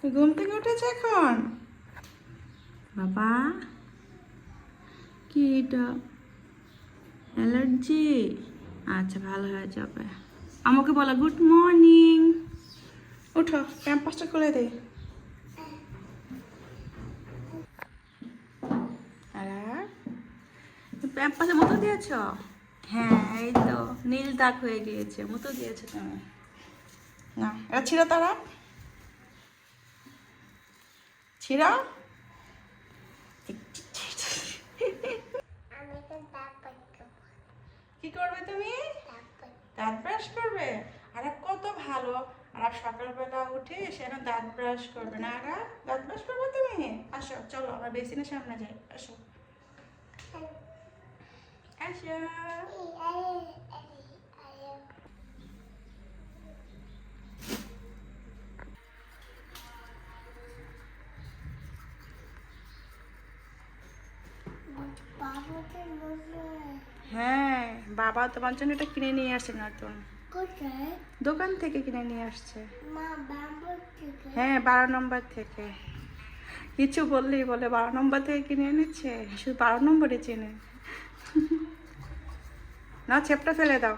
তুই ঘুম থেকে উঠেছে এখন? বাবা, কি এটা? অ্যালার্জি? আচ্ছা ভালো হয়ে যাবে। আমাকে বলো, গুড মর্নিং। উঠো, ক্যাম্পাসটা খুলে দে। প্যাম্পাসে মতো দিয়েছ? হ্যাঁ এই তো, নীল দাগ হয়ে গিয়েছে, মতো দিয়েছ তুমি। না এটা ছিল তারা? ছিল কি করবে তুমি? দাঁত ব্রাশ করবে? আর কত ভালো। আর সকালবেলা উঠে সেন দাঁত ব্রাশ করবে না আর? দাঁত ব্রাশ করবে তুমি? আসো চলো আমরা বেসিনের সামনে যাই। আসো। আসো। হ্যাঁ বাবা তোমার জন্য এটা কিনে নিয়ে আসছে নতুন। দোকান থেকে কিনে নিয়ে আসছে। হ্যাঁ বারো নম্বর থেকে। কিছু বললেই বলে বারো নম্বর থেকে কিনে এনেছে? শুধু বারো নম্বরে চেনে। না ছেপটা ফেলে দাও।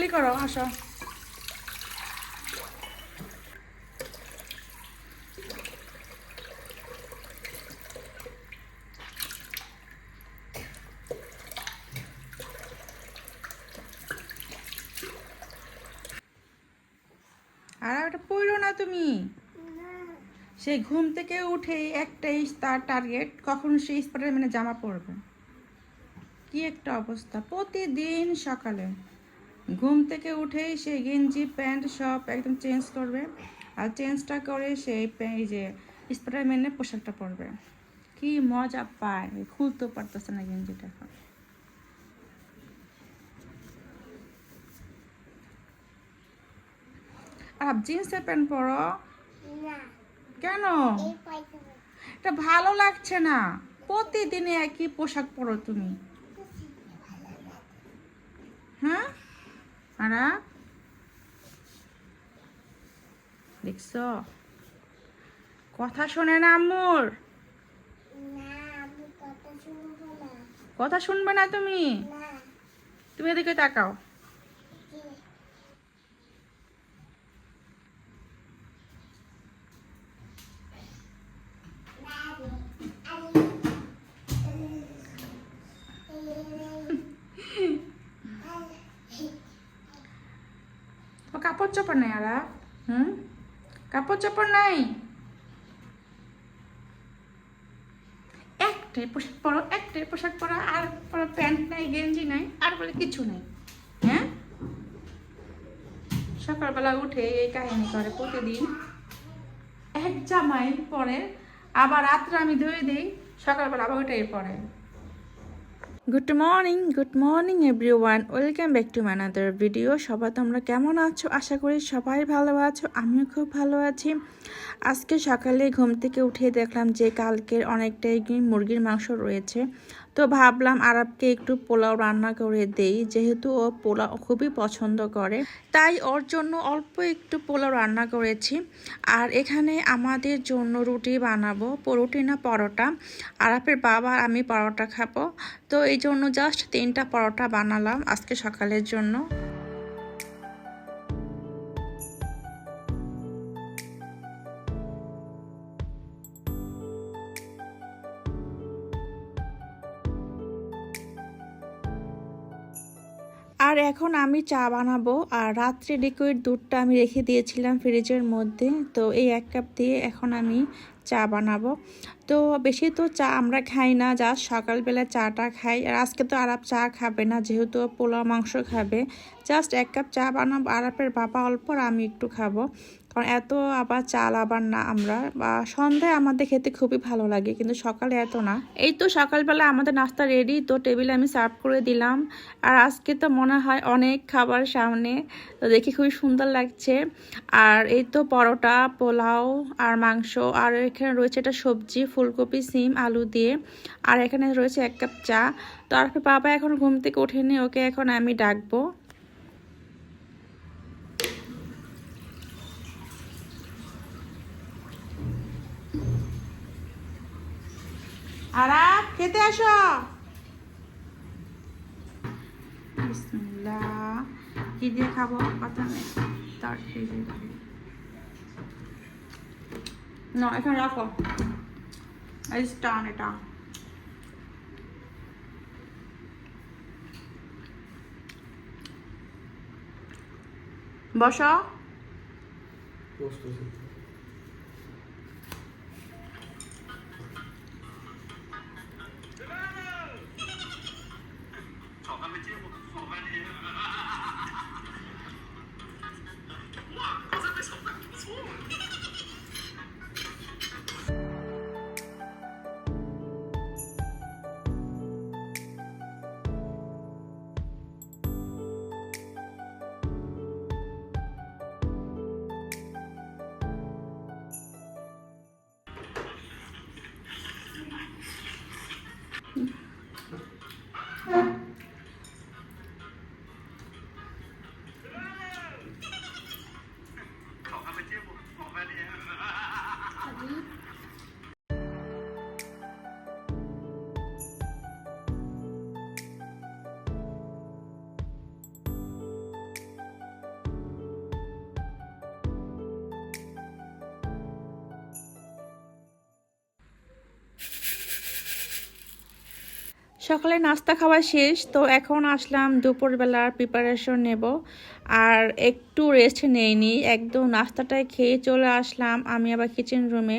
নকলি করো, আসো। আর ওটা পড়ল না তুমি। সেই ঘুম থেকে উঠেই একটাই তার টার্গেট কখন সেই স্পটের মানে জামা পরবে। কি একটা অবস্থা। প্রতিদিন সকালে ঘুম থেকে উঠেই সে গেঞ্জি প্যান্ট সব একদম চেঞ্জ করবে। আর চেঞ্জটা করে সেই এই যে স্পটার মেনে পোশাকটা পরবে। কি মজা পায় খুলতেও পারতেছে না গেঞ্জিটা এখন। আর জিন্সের প্যান্ট পরো? কেন? এটা ভালো লাগছে না। প্রতিদিনে একই পোশাক পরো তুমি। হ্যাঁ? আর দেখছ? কথা শোনে না আম্মুর? কথা শুনবে না। তুমি? তুমি এদিকে তাকাও ও কাপড় চোপড় নেই আরা হুম কাপড় চোপড় নাই? একটাই পোশাক পরো, একটাই পোশাক পরো, আর পরো প্যান্ট নাই, গেঞ্জি নাই, আর বলে কিছু নাই। হ্যাঁ? সকালবেলা উঠে এই কাহিনী করে প্রতিদিন। এক জামাই পরে, আবার রাত্রে আমি ধুয়ে দিই, সকালবেলা আবার ওইটাই পরে। Good morning good morning everyone welcome back to another video সবাই তোমরা কেমন আছো? আশা করি সবাই ভালো আছো। আমিও খুব ভালো আছি। আজকে সকালে ঘুম থেকে উঠে দেখলাম যে কালকের অনেকটাই মুরগির মাংস রয়েছে। তো ভাবলাম আরবকে একটু পোলাও রান্না করে দেই, যেহেতু ও পোলাও খুবই পছন্দ করে। তাই ওর জন্য অল্প একটু পোলাও রান্না করেছি। আর এখানে আমাদের জন্য রুটি বানাবো। রুটি না পরোটা। আরাপের বাবা, আমি পরোটা খাব। তো এই জন্য জাস্ট তিনটা পরোটা বানালাম আজকে সকালের জন্য। আর এখন আমি চা বানাবো, আর রাত্রে লিকুইড দুধটা আমি রেখে দিয়েছিলাম ফ্রিজের মধ্যে। তো এই এক কাপ দিয়ে এখন আমি চা বানাবো। তো বেশি তো চা আমরা খাই না জাস্ট সকালবেলা চাটা খাই। আর আজকে তো আরাপ চা খাবে না, যেহেতু পোলাও মাংস খাবে। জাস্ট এক কাপ চা বানাবো, আরাপের বাবা অল্প আর আমি একটু খাব। কারণ এত আবার চাল আবার না আমরা। বা সন্ধ্যায় আমাদের খেতে খুবই ভালো লাগে, কিন্তু সকালে এত না। এই তো সকালবেলা আমাদের নাস্তা রেডি তো টেবিলে আমি সার্ভ করে দিলাম। আর আজকে তো মনে হয় অনেক খাবার সামনে, তো দেখে খুবই সুন্দর লাগছে। আর এই তো পরোটা, পোলাও আর মাংস, আর এখানে রয়েছে একটা সবজি, ফুলকপি, সিম, আলু দিয়ে। আর এখানে রয়েছে এক কাপ চা। তো আর বাবা এখন ঘুম থেকে ওঠেনি, ওকে এখন আমি ডাকবো। আরাপ খেতে আসো। কি দিয়ে খাব? কথা নেই তরকারি না এখানে রাখো এই টান এটা বসো সকালে নাস্তা খাওয়া শেষ, তো এখন আসলাম দুপুরবেলার প্রিপারেশন নেব। আর একটু রেস্ট নেইনি, একদম নাস্তাটায় খেয়ে চলে আসলাম আমি আবার কিচেন রুমে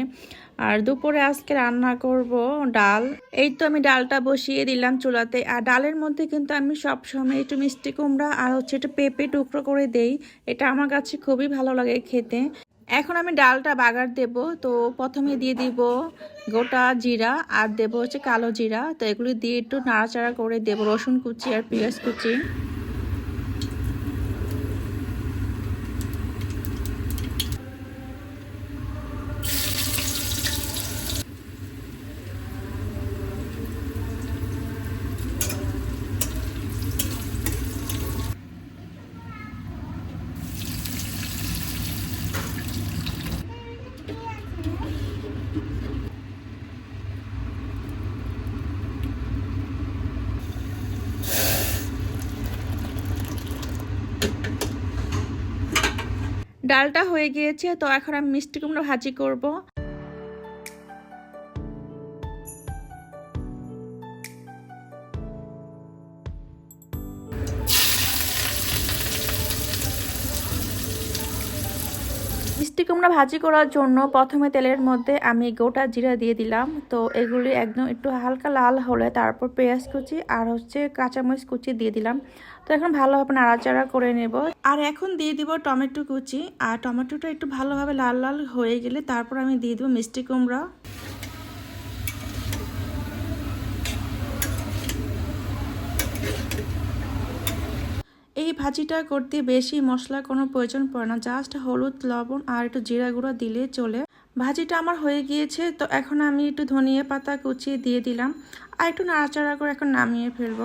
আর দুপুরে আজকে রান্না করব ডাল। এই তো আমি ডালটা বসিয়ে দিলাম চুলাতে। আর ডালের মধ্যে কিন্তু আমি সব সময় একটু মিষ্টি কুমড়া আর হচ্ছে একটু পেঁপে টুকরো করে দেই। এটা আমার কাছে খুবই ভালো লাগে খেতে। এখন আমি ডালটা বাগার দেব, তো প্রথমে দিয়ে দিব গোটা জিরা আর দেব হচ্ছে কালো জিরা। তো এগুলি দিয়ে একটু নাড়াচাড়া করে দেব, রসুন কুচি আর পেঁয়াজ কুচি। ডালটা হয়ে গিয়েছে, তো এখন আমি মিষ্টি কুমড়ো ভাজি করব। মিষ্টি কুমড়া ভাজি করার জন্য প্রথমে তেলের মধ্যে আমি গোটা জিরা দিয়ে দিলাম, তো এগুলি একদম একটু হালকা লাল হলে তারপর পেঁয়াজ কুচি আর হচ্ছে কাঁচামরিচ কুচি দিয়ে দিলাম। তো এখন ভালোভাবে নাড়াচাড়া করে নেব। আর এখন দিয়ে দিব টমেটো কুচি। আর টমেটোটা একটু ভালোভাবে লাল লাল হয়ে গেলে তারপর আমি দিয়ে দেবো মিষ্টি কুমড়া। এই ভাজিটা করতে বেশি মশলা কোনো প্রয়োজন পড়ে না। জাস্ট হলুদ, লবণ আর একটু জিরা গুঁড়া দিলে চলে। ভাজিটা আমার হয়ে গিয়েছে, তো এখন আমি একটু ধনিয়া পাতা কুচিয়ে দিয়ে দিলাম। আর একটু নাড়াচাড়া করে এখন নামিয়ে ফেলব।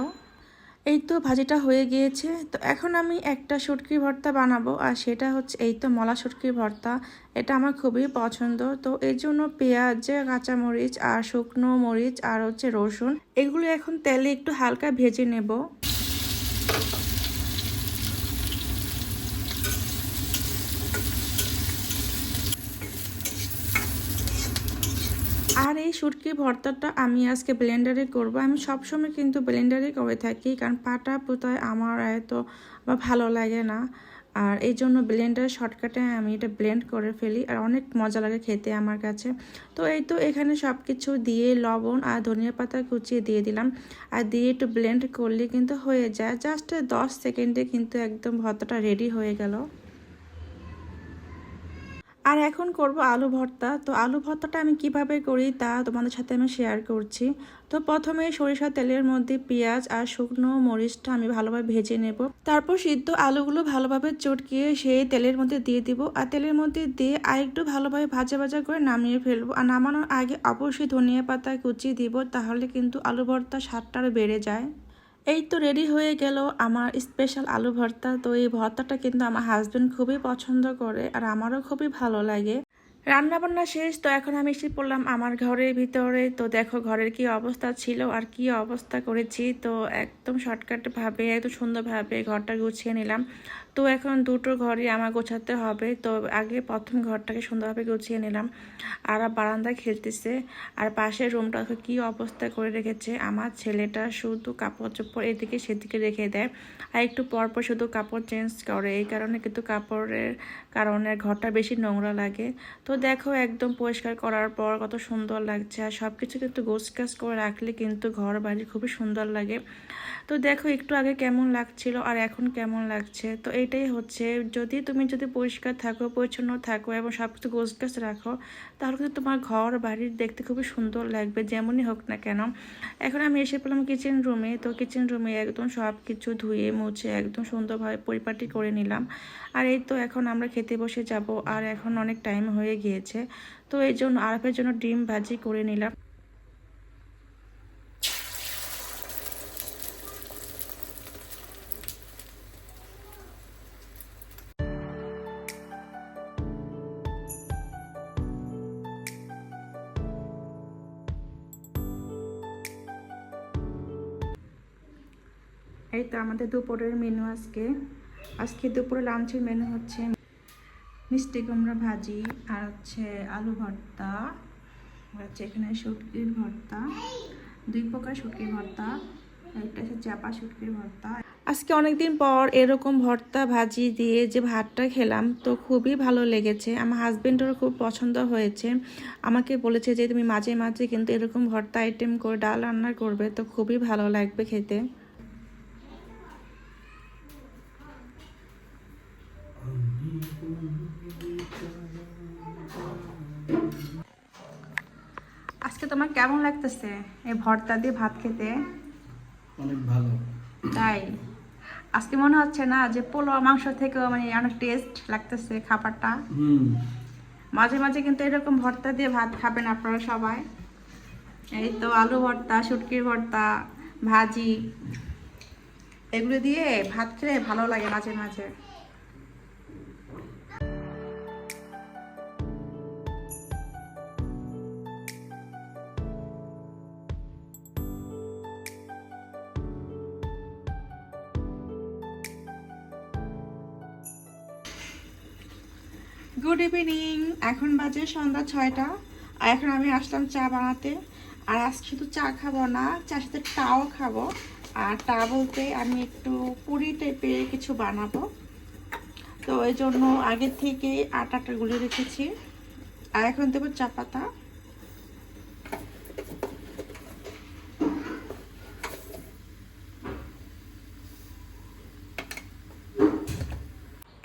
এই তো ভাজিটা হয়ে গিয়েছে। তো এখন আমি একটা শুটকির ভর্তা বানাবো, আর সেটা হচ্ছে এই তো মলা শুটকির ভর্তা। এটা আমার খুবই পছন্দ। তো এর জন্য পেঁয়াজ, কাঁচামরিচ, আর শুকনো মরিচ, আর হচ্ছে রসুন, এগুলো এখন তেলে একটু হালকা ভেজে নেব। আর এই শুটকি ভর্তাটা আমি আজকে ব্লেন্ডারে করব। আমি সবসময় কিন্তু ব্লেন্ডারে করে থাকি, কারণ পাটা পোতায় আমার এত বা ভালো লাগে না। আর এই জন্য ব্লেন্ডার শর্টকাটে আমি এটা ব্লেন্ড করে ফেলি, আর অনেক মজা লাগে খেতে আমার কাছে। তো এই তো এখানে সব কিছু দিয়ে লবণ আর ধনিয়া পাতা কুচিয়ে দিয়ে দিলাম। আর দিয়ে একটু ব্লেন্ড করলে কিন্তু হয়ে যায়। জাস্ট দশ সেকেন্ডে কিন্তু একদম ভর্তাটা রেডি হয়ে গেল। আর এখন করব আলু ভর্তা। তো আলু ভর্তাটা আমি কীভাবে করি তা তোমাদের সাথে আমি শেয়ার করছি। তো প্রথমে সরিষা তেলের মধ্যে পেঁয়াজ আর শুকনো মরিচটা আমি ভালোভাবে ভেজে নেব। তারপর সিদ্ধ আলুগুলো ভালোভাবে চটকিয়ে সেই তেলের মধ্যে দিয়ে দিব। আর তেলের মধ্যে দিয়ে আর একটু ভালোভাবে ভাজা ভাজা করে নামিয়ে ফেলব। আর নামানোর আগে অবশ্যই ধনিয়া পাতা কুচি দিব, তাহলে কিন্তু আলু ভর্তা স্বাদটা আরও বেড়ে যায়। এই তো রেডি হয়ে গেল আমার স্পেশাল আলু ভর্তা। তো এই ভর্তাটা কিন্তু আমার হাজব্যান্ড খুবই পছন্দ করে আর আমারও খুবই ভালো লাগে। রান্না বান্না শেষ, তো এখন আমি এসে পড়লাম আমার ঘরের ভিতরে। তো দেখো ঘরের কি অবস্থা ছিল আর কি অবস্থা করেছি। তো একদম শর্টকাট ভাবে, একদম সুন্দরভাবে ঘরটা গুছিয়ে নিলাম। তো এখন দুটো ঘরই আমার গোছাতে হবে। তো আগে প্রথম ঘরটাকে সুন্দরভাবে গুছিয়ে নিলাম। আর বারান্দায় খেলতেছে। আর পাশের রুমটা কি অবস্থা করে রেখেছে। আমার ছেলেটা শুধু কাপড় চোপড় এদিকে সেদিকে রেখে দেয়। আর একটু পরপর শুধু কাপড় চেঞ্জ করে। এই কারণে কিন্তু কাপড়ের কারণে ঘরটা বেশি নোংরা লাগে। তো দেখো একদম পরিষ্কার করার পর কত সুন্দর লাগছে। আর সব কিছু কিন্তু গোছগাছ করে রাখলে কিন্তু ঘর বাড়ি খুবই সুন্দর লাগে। তো দেখো একটু আগে কেমন লাগছিল আর এখন কেমন লাগছে? তো এইটাই হচ্ছে, যদি তুমি যদি পরিষ্কার থাকো, পরিচ্ছন্ন থাকো এবং সব কিছু গোছগাছ রাখো, তাহলে কিন্তু তোমার ঘর বাড়ির দেখতে খুবই সুন্দর লাগবে, যেমনই হোক না কেন। এখন আমি এসে পেলাম কিচেন রুমে তো কিচেন রুমে একদম সব কিছু ধুয়ে, মুছে একদম সুন্দরভাবে পরিপাটি করে নিলাম। আর এই তো এখন আমরা খেতে বসে যাব, আর এখন অনেক টাইম হয়ে গিয়েছে, তো এই জন্য আরফের জন্য ডিম ভাজি করে নিলাম। আমাদের দুপুরের মেনু আজকে। আজকে দুপুরে লাঞ্চের মেনু হচ্ছে মিষ্টি কুমড়া ভাজি আর হচ্ছে আলু ভর্তা। হচ্ছে এখানে শুটকির ভর্তা। দুই প্রকার শুটকির ভর্তা। একটা হচ্ছে চাপা শুটকির ভর্তা। আজকে অনেকদিন পর এরকম ভর্তা ভাজি দিয়ে যে ভাতটা খেলাম তো খুবই ভালো লেগেছে। আমার হাজব্যান্ডেরও খুব পছন্দ হয়েছে। আমাকে বলেছে যে, তুমি মাঝে মাঝে কিন্তু এরকম ভর্তা আইটেম করে ডাল রান্না করবে, তো খুবই ভালো লাগবে খেতে। তোমার কেমন লাগতেছে এই ভর্তা দিয়ে ভাত খেতে? অনেক ভালো। তাই? আজকে মনে হচ্ছে না যে পোলাও মাংস থেকেও মানে অনেক টেস্ট লাগতেছে খাবারটা। মাঝে মাঝে কিন্তু এরকম ভর্তা দিয়ে ভাত খাবেন আপনারা সবাই। এই তো আলু ভর্তা শুটকির ভর্তা ভাজি। এগুলো দিয়ে ভাত খেলে ভালো লাগে মাঝে মাঝে। গুড ইভিনিং এখন বাজে সন্ধ্যা ছয়টা। আর এখন আমি আসলাম চা বানাতে। আর আজ শুধু চা খাব না, চার সাথে টাও খাব। আর টা বলতে আমি একটু পুরি টাইপে কিছু বানাবো। তো এই জন্য আগের থেকে আটাটা গুলে রেখেছি। আর এখন দেবো চা পাতা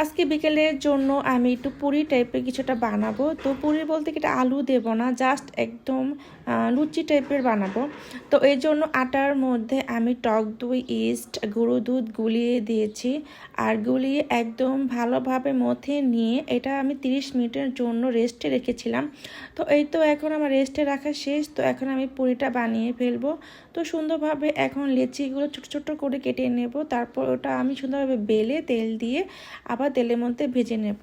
আজকে বিকেলের জন্য আমি একটু পুরি টাইপের কিছুটা বানাবো। তো পুরি বলতে কি এটা আলু দেব না জাস্ট একদম লুচি টাইপের বানাবো। তো এই জন্য আটার মধ্যে আমি টক দই ইস্ট গুঁড়ো দুধ গুলিয়ে দিয়েছি। আর গুলিয়ে একদম ভালোভাবে মথে নিয়ে এটা আমি 30 মিনিটের জন্য রেস্টে রেখেছিলাম। তো এই তো এখন আমার রেস্টে রাখা শেষ। তো এখন আমি পুরিটা বানিয়ে ফেলব। তো সুন্দরভাবে এখন লেচিগুলো ছোটো ছোটো করে কেটে নেব। তারপর ওটা আমি সুন্দরভাবে বেলে তেল দিয়ে আবার তেলের মধ্যে ভেজে নেব।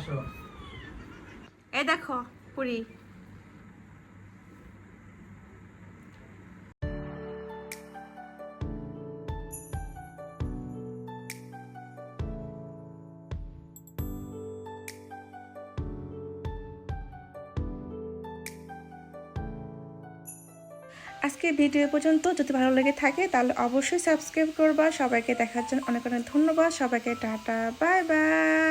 পাঁচশো এই দেখো, পুরি। আজকে ভিডিও পর্যন্ত। যদি ভালো লেগে থাকে, তাহলে অবশ্যই সাবস্ক্রাইব করবা। সবাইকে দেখার জন্য অনেক অনেক ধন্যবাদ। সবাইকে টাটা, বাই বাই।